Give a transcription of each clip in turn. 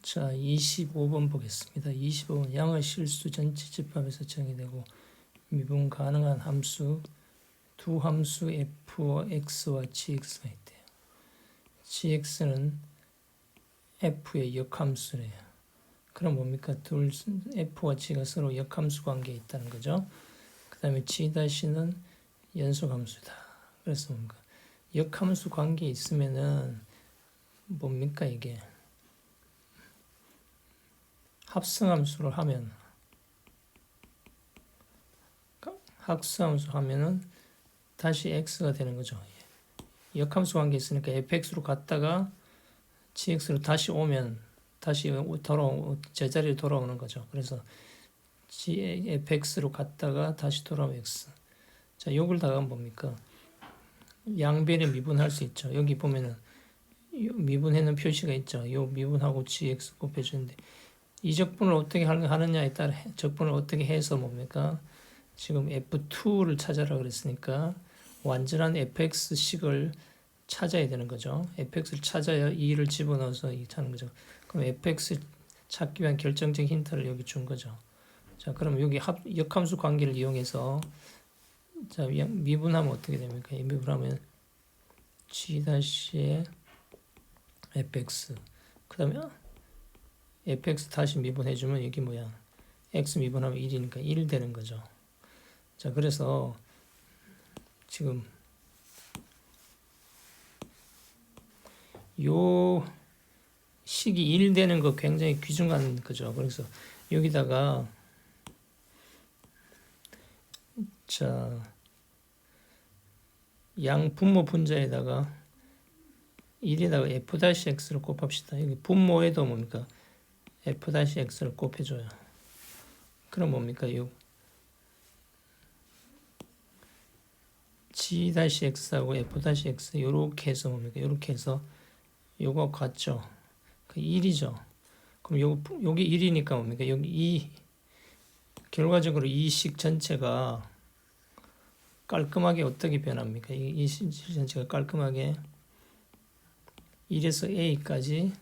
자, 25번 보겠습니다. 25번 양의 실수 전체 집합에서 정의되고 미분 가능한 함수 두 함수 f와 x와 gx가 있대요. gx는 f의 역함수래요. 그럼 뭡니까? 둘 f와 g가 서로 역함수 관계에 있다는 거죠. 그 다음에 g-는 연속함수다. 그래서 뭡니까? 역함수 관계에 있으면은 뭡니까 이게? 합성함수를 하면 합성함수 하면은 다시 x가 되는 거죠. 역함수 관계 있으니까 fx로 갔다가 gx로 다시 오면 다시 돌아 제자리로 돌아오는 거죠. 그래서 g fx로 갔다가 다시 돌아오면 x. 자, 요걸 다가면 뭡니까? 양변에 미분할 수 있죠. 여기 보면은 요 미분해는 표시가 있죠. 요 미분하고 gx 곱해주는데 이 적분을 어떻게 하느냐에 따라 해- 적분을 어떻게 해서 뭡니까? 지금 F2를 찾아라 그랬으니까 완전한 fx식을 찾아야 되는 거죠. fx를 찾아야 2를 집어넣어서 이 하는 거죠. 그럼 fx 찾기 위한 결정적 힌트를 여기 준 거죠. 자, 그럼 여기 합, 역함수 관계를 이용해서 자, 미- 미분하면 어떻게 됩니까? 이 미분하면 g-의 fx 그 다음에 fx 다시 미분해주면 여기 뭐야 x 미분하면 1이니까 1 되는 거죠 자 그래서 지금 요 식이 1 되는 거 굉장히 귀중한 거죠 그래서 여기다가 자 양 분모 분자에다가 1에다가 f-x를 곱합시다. 여기 분모에도 뭡니까? F-x를 곱해줘요. 그럼 뭡니까? 요 g-x하고 f-x 요렇게 해서 뭡니까? 요렇게 해서 요거 같죠? 그 1이죠. 그럼 요, 여기 1이니까 뭡니까? 여기 2 결과적으로 이 식 전체가 깔끔하게 어떻게 변합니까? 이, 이식 전체가 깔끔하게 1에서 a까지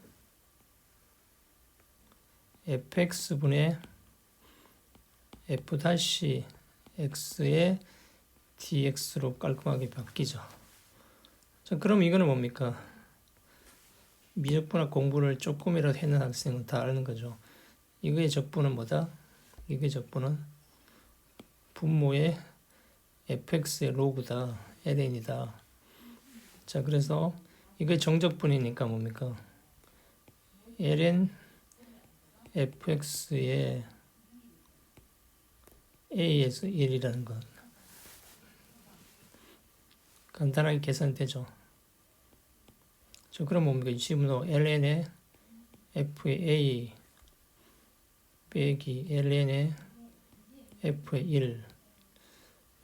fx분의 f-x의 dx로 깔끔하게 바뀌죠. 자, 그럼 이거는 뭡니까? 미적분학 공부를 조금이라도 했는 학생은 다 아는 거죠. 이거의 적분은 뭐다? 이거의 적분은 분모의 fx의 로그다. ln이다. 자, 그래서 이게 정적분이니까 뭡니까? ln fx의 a에서 1이라는 것 간단하게 계산되죠. 저 그럼 뭡니까? 지금도 ln의 f의 a 빼기 ln의 f의 1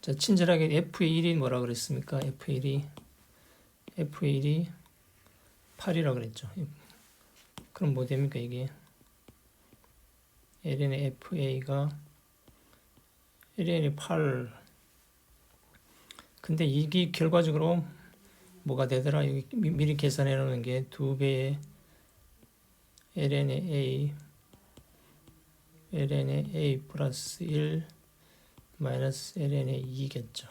자, 친절하게 f의 1이 뭐라 그랬습니까? f의 1이 f의 1이 8이라 그랬죠. 그럼 뭐 됩니까 이게? Ln의 fa가 ln이 8 근데 이게 결과적으로 뭐가 되더라? 여기 미- 미리 계산해 놓는 게 두 배의 ln의 a ln의 a 플러스 1 마이너스 ln의 2겠죠.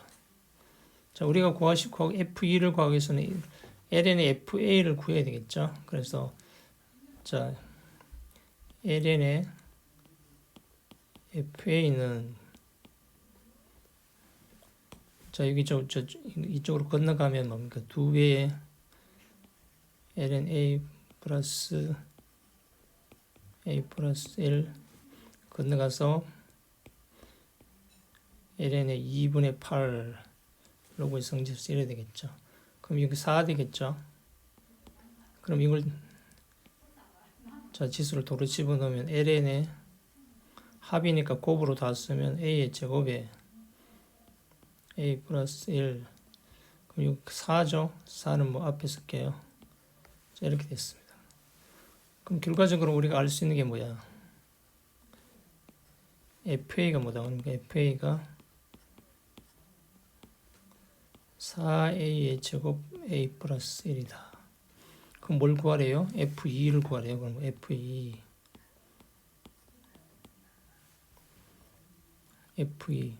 자, 우리가 구하시 구하 f2를 구하기 위해서는 ln의 fa를 구해야 되겠죠. 그래서 자 ln의 fa는 자 여기 저, 저 이쪽으로 건너가면 뭡니까 두 배의 ln a 플러스 a 플러스 1 건너가서 ln의 2분의 8 로고의 성질을 이래야 되겠죠. 그럼 여기 4 되겠죠. 그럼 이걸 자 지수를 도로 집어넣으면 ln의 합이니까 곱으로 다 쓰면 a의 제곱에 a 플러스 1 그럼 여기 4죠. 4는 뭐 앞에 쓸게요. 자 이렇게 됐습니다. 그럼 결과적으로 우리가 알 수 있는 게 뭐야? FA가 뭐다? 그러니까 FA가 4a의 제곱 a 플러스 1이다. 그럼 뭘 구하래요? F2를 구하래요. 그럼 E. F2 F2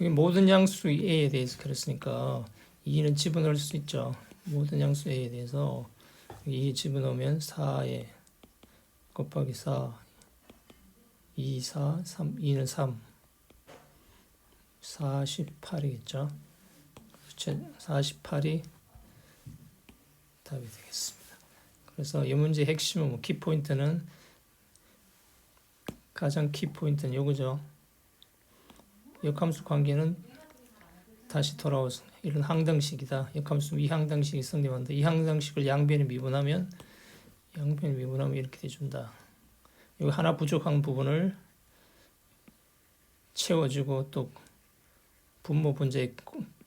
여기 모든 양수 A에 대해서 그랬으니까 2는 집어넣을 수 있죠. 모든 양수 A에 대해서 2 집어넣으면 4에 곱하기 4 2, 4, 3, 2는 3 48이겠죠. 48이 답이 되겠습니다. 그래서 이 문제 핵심은 뭐 키포인트는 가장 키포인트는 요거죠. 역함수 관계는 다시 돌아와서 이런 항등식이다. 역함수 이항등식이 성립한다. 이 항등식을 양변에 미분하면 양변에 미분하면 이렇게 돼준다. 여기 하나 부족한 부분을 채워주고 또 분모 분자에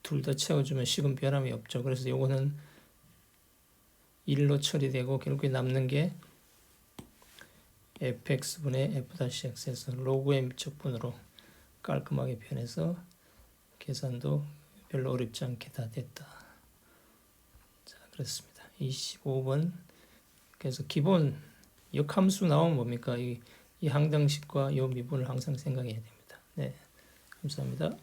둘 다 채워주면 식은 변함이 없죠. 그래서 요거는 1로 처리되고 결국에 남는 게 fx분의 f-x에서 로그의 미적분으로 깔끔하게 변해서 계산도 별로 어렵지 않게 다 됐다. 자, 그렇습니다. 25번 그래서 기본 역함수 나오면 뭡니까? 이, 이 항등식과 이 미분을 항상 생각해야 됩니다. 네, 감사합니다.